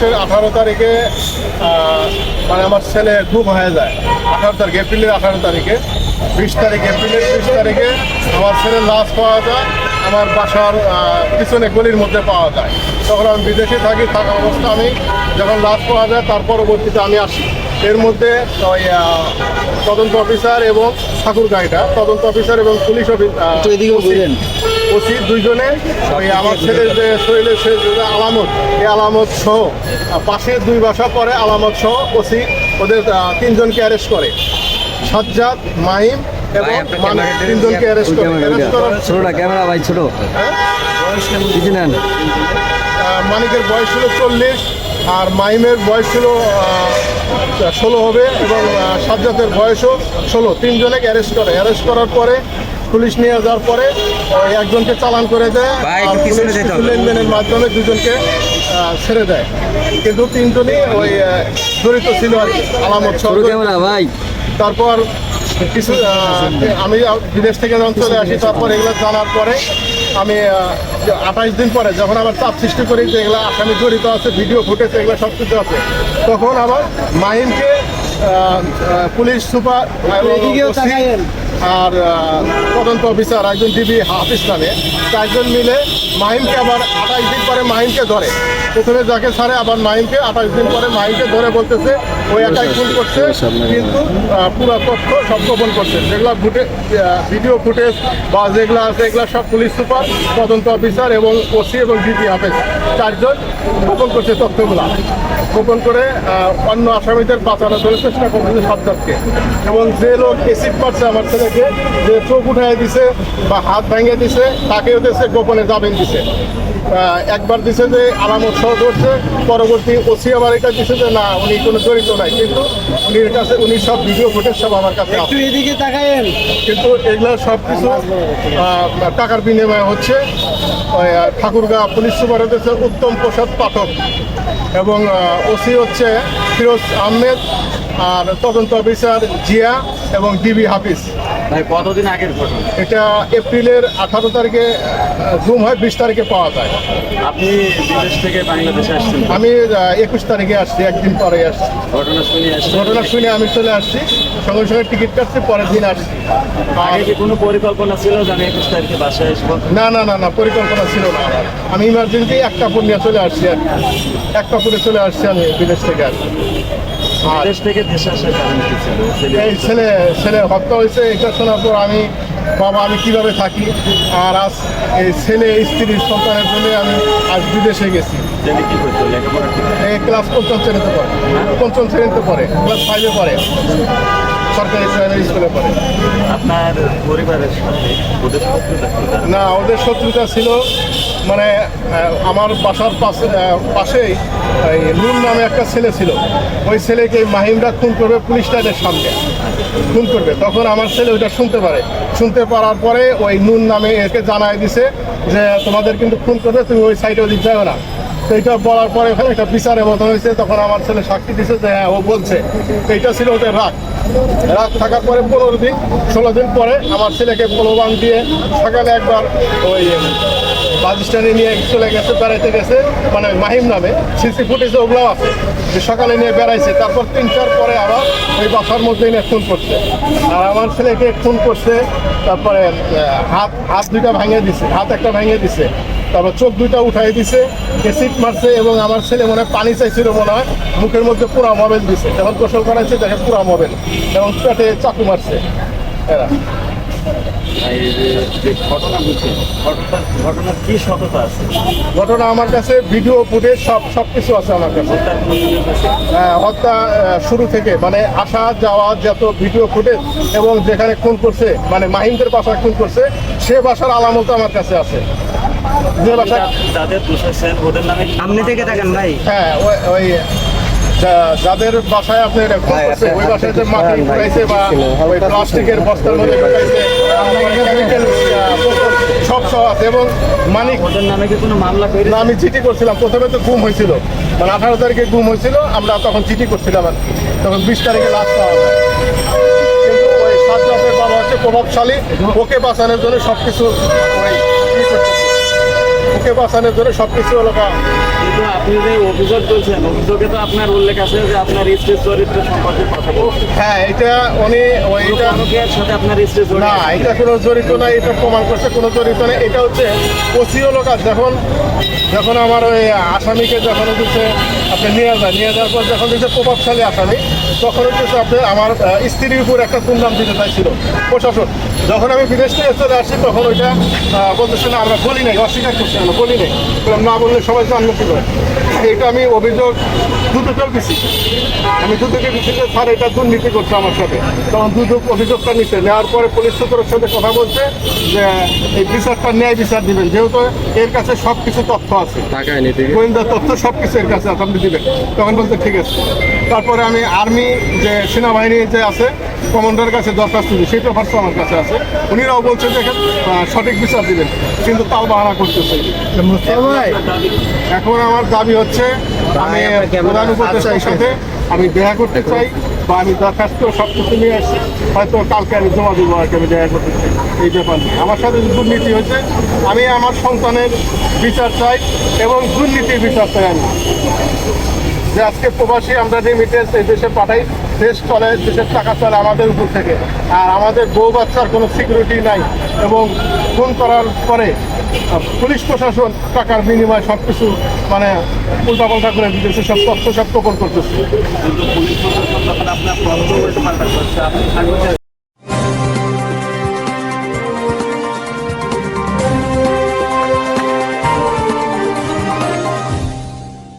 মাসের আঠারো তারিখে মানে আমার ছেলে গুম হয়ে যায়। আঠারো তারিখ এপ্রিলের আঠারো তারিখে বিশ তারিখ এপ্রিলের বিশ তারিখে আমার ছেলের লাশ পাওয়া যায় আমার বাসার পিছনে গলির মধ্যে পাওয়া যায়। তখন আমি বিদেশে থাকি থাকা অবস্থা আমি যখন লাশ পাওয়া যায় তার পরবর্তীতে আমি আসি। এর মধ্যে ওই তদন্ত অফিসার এবং ঠাকুর গাইটা তদন্ত অফিসার এবং পুলিশ বললেন। ওসি দুইজনে ওই আমার ছেলের যে শরীরে সে যে আলামত এই আলামত সহ পাশে দুই বাসা পরে আলামত সহ ওসি ওদের তিনজনকে অ্যারেস্ট করে। সাজ্জাদ মাহিম এবং মানে তিনজনকে অ্যারেস্ট করে। অ্যারেস্ট করার ছোটটা ক্যামেরা ভাই ছোট। হ্যাঁ? মানিকের বয়স ছিল চল্লিশ আর মাইমের বয়স ছিল ষোলো হবে এবং সাজ্জাদের বয়সও ষোলো। তিনজনকে অ্যারেস্ট করে। অ্যারেস্ট করার পরে পুলিশ নিয়ে যাওয়ার পরে ওই একজনকে চালান করে দেয় আর পুলিশ কিছু লেনদেনের মাধ্যমে দুজনকে ছেড়ে দেয়। কিন্তু তিনজনই ওই জড়িত ছিল আর কি আলামত ভাই? তারপর কিছু আমি বিদেশ থেকে যখন চলে আসি তারপর এগুলো জানার পরে আমি আঠাশ দিন পরে যখন আবার চাপ সৃষ্টি করি যে এগুলো আসামি জড়িত আছে ভিডিও ফুটেজ এগুলো সব কিছু আছে তখন আবার মাহিমকে পুলিশ সুপার আর তদন্ত অফিসার একজন ডিবি হাফিজ নামে। চারজন মিলে মাহিমকে আবার আঠাশ দিন পরে মাহিমকে ধরে। প্রথমে যাকে ছাড়ে আবার মাহিমকে আঠাশ দিন পরে মাহিমকে ধরে বলতেছে ওই একাই খুন করছে, কিন্তু পুরো তথ্য সব গোপন করছে। যেগুলো ফুটে ভিডিও ফুটেজ বা যেগুলো আছে, এগুলো সব পুলিশ সুপার, তদন্ত অফিসার এবং ওসি এবং ডিবি হাফেজ চারজন গোপন করছে তথ্যগুলো। গোপন করে অন্য আসামিদের বাঁচানোর জন্য চেষ্টা করতেছে সাজ্জাদকে। এবং যে লোক এসিড মারছে আমার ছেলেকে, যে চোখ উঠাই দিছে বা হাত ভেঙে দিছে তাকে হতেছে গোপনে জামিন দিছে। একবার দিছে যে আলামত সহ ধরছে পরবর্তী ওসি আবার এটা দিছে যে না উনি কোনো জড়িত নাই। কিন্তু উনির কাছে উনি সব ভিডিও ফুটেজ সব আমার কাছে এদিকে তাকায়েন। কিন্তু এগুলো সব কিছু টাকার বিনিময়ে হচ্ছে। ঠাকুরগাঁ পুলিশ সুপার হচ্ছে উত্তম প্রসাদ পাঠক। এবং ওসি হচ্ছে ফিরোজ আহমেদ আর তদন্ত অফিসার জিয়া এবং ডিবি হাফিজ। কতদিন আগের ঘটনা? এটা এপ্রিলের আঠারো তারিখে জুম হয় বিশ তারিখে পাওয়া যায়। আপনি বিদেশ থেকে বাংলাদেশে আসছেন? আমি একুশ তারিখে আসছি একদিন পরে আসছি। ঘটনা শুনে আসছেন? ঘটনা শুনে আমি চলে আসছি সঙ্গে সঙ্গে টিকিট কাটছি পরের দিন আসছি। আগে কি কোনো পরিকল্পনা ছিল যে আমি একুশ তারিখে বাসায় আসব? না না না না পরিকল্পনা ছিল না। আমি ইমার্জেন্সি এক কাপড় নিয়ে চলে আসছি আর কি। এক কাপড়ে চলে আসছি আমি বিদেশ থেকে আর থেকে দেশে আসার কারণ কি ছিল? এই ছেলে ছেলে হত্যা হয়েছে এটা শোনার পর আমি বাবা আমি কীভাবে থাকি? আর আজ এই ছেলে স্ত্রীর সন্তানের জন্য আমি আজ বিদেশে গেছি। ছেলে কি করতো? লেখাপড়া ক্লাস পঞ্চম শ্রেণীতে পড়ে। পঞ্চম শ্রেণীতে পড়ে ক্লাস ফাইভে পড়ে। সরকারি প্রাইমারি স্কুলে পড়ে। আপনার পরিবারের সাথে ওদের শত্রুতা না ওদের শত্রুতা ছিল মানে আমার বাসার পাশে পাশেই নুন নামে একটা ছেলে ছিল। ওই ছেলেকে মাহিমরা খুন করবে পুলিশ লাইনের সামনে। খুন করবে। তখন আমার ছেলে ওইটা শুনতে পারে। শুনতে পারার পরে ওই নুন নামে একে জানায় দিছে যে তোমাদের কিন্তু খুন করবে তুমি ওই সাইডে ওদিক যাও না। এইটা বলার পরে একটা বিচারের মতো হয়েছে, তখন আমার ছেলে সাক্ষী দিছে যে হ্যাঁ ও বলছে। এইটা ছিল ওদের রাগ। রাত থাকার পরে পনেরো দিন, ষোলো দিন পরে আমার ছেলেকে প্রলোভন দিয়ে সকালে একবার ওই বাজিস্টানে নিয়ে চলে গেছে, বেড়াইতে গেছে মানে মাহিম নামে। সিসি ফুটেজে ওগুলো আছে, যে সকালে নিয়ে বেড়াইছে, তারপর তিনটার পরে আবার ওই বাসার মধ্যে নিয়ে খুন করছে। আর আমার ছেলেকে খুন করছে, তারপরে হাত হাত দুইটা ভাঙিয়ে দিছে, হাত একটা ভাঙিয়ে দিছে। তারপর চোখ দুইটা উঠাই দিছে এসিড মারছে এবং আমার ছেলে মনে হয় পানি চাইছিল মনে হয় মুখের মধ্যে পুরা মোবাইল দিছে। যখন গোসল করাইছে দেখে পুরা মোবাইল এবং পেটে চাকু মারছে এরা। ঘটনা আমার কাছে ভিডিও ফুটেজ সব সব কিছু আছে আমার কাছে। হত্যা শুরু থেকে মানে আসা যাওয়া যত ভিডিও ফুটেজ এবং যেখানে খুন করছে মানে মাহিমদের বাসায় খুন করছে সে বাসার আলামত আমার কাছে আছে। যে বাসা ওদের নামে থেকে তাকান ভাই। হ্যাঁ ওই যাদের বাসায় আপনি ওই বাসায় যে মাটি ঢুকাইছে বা ওই প্লাস্টিকের বস্তার মধ্যে ঢুকাইছে সব সহ আছে এবং মানিক ওদের নামে কি কোনো মামলা না আমি চিঠি করছিলাম প্রথমে তো গুম হয়েছিল। মানে আঠারো তারিখে গুম হয়েছিল আমরা তখন চিঠি করছিলাম আর তখন বিশ তারিখে লাশ পাওয়া যায়। কিন্তু ওই সাজ্জাদের বাবা হচ্ছে প্রভাবশালী ওকে বাঁচানোর জন্য সব কিছু ওই ই করতেছে। ওকে বাঁচানোর জন্য সব কিছু হলো গা- কিন্তু আপনি যে অভিযোগ করছেন অভিযোগে তো আপনার উল্লেখ আছে যে আপনার স্ত্রীর চরিত্র সম্পর্কে কথা বলছেন। হ্যাঁ এটা উনি ওইটা সাথে আপনার স্ত্রী না এটা কোনো জড়িত না এটা প্রমাণ করছে কোনো জড়িত না এটা হচ্ছে ওসিও লোক যখন যখন আমার ওই আসামিকে যখন হচ্ছে আপনি নিয়ে যায় নিয়ে যাওয়ার পর যখন হচ্ছে প্রভাবশালী আসামি তখন হচ্ছে আপনি আমার স্ত্রীর উপর একটা দুর্নাম দিতে চাইছিল প্রশাসন। যখন আমি বিদেশ থেকে চলে আসছি তখন ওইটা বলতেছে না আমরা বলি নাই অস্বীকার করছি আমরা বলি নাই। না বললে সবাই করে এটা আমি অভিযোগ দুদকেও দিছি আমি দুদকে দিছি যে স্যার এটা দুর্নীতি করছে আমার সাথে। তখন দুদক অভিযোগটা নিচ্ছে নেওয়ার পরে পুলিশ সূত্রের সাথে কথা বলছে যে এই বিচারটা ন্যায় বিচার দিবেন। যেহেতু এর কাছে সব কিছু তথ্য আছে। গোয়েন্দা তথ্য সব কিছু এর কাছে আপনি দিবেন। তখন বলতে ঠিক আছে। তারপরে আমি আর্মি যে সেনাবাহিনী যে আছে কমান্ডারের কাছে দরখাস্ত দিই সেই পেপারসও আমার কাছে আছে। উনিরাও বলছে যে সঠিক বিচার দিবেন। কিন্তু তাও বাহানা করতেছে। এখন আমার দাবি হচ্ছে আমি প্রধান উপদেষ্টার সাথে আমি দেখা করতে চাই বা আমি দরখাস্ত সব কিছু নিয়ে আসছি। হয়তো কালকে আমি জমা দেবো আর আমি দেখা করতে চাই। এই ব্যাপার নিয়ে। আমার সাথে দুর্নীতি হয়েছে আমি আমার সন্তানের বিচার চাই এবং দুর্নীতির বিচার চাই আমি। যে আজকে প্রবাসী আমরা রেমিটেন্স এই দেশে পাঠাই দেশ চলে, দেশের টাকা চলে আমাদের উপর থেকে। আর আমাদের বউ বাচ্চার কোনো সিকিউরিটি নাই এবং ফোন করার পরে পুলিশ প্রশাসন টাকার বিনিময়ে সব কিছু মানে উল্টাপাল্টা করে দিতেছে, সব তথ্য সব প্রকল্প করতেছে।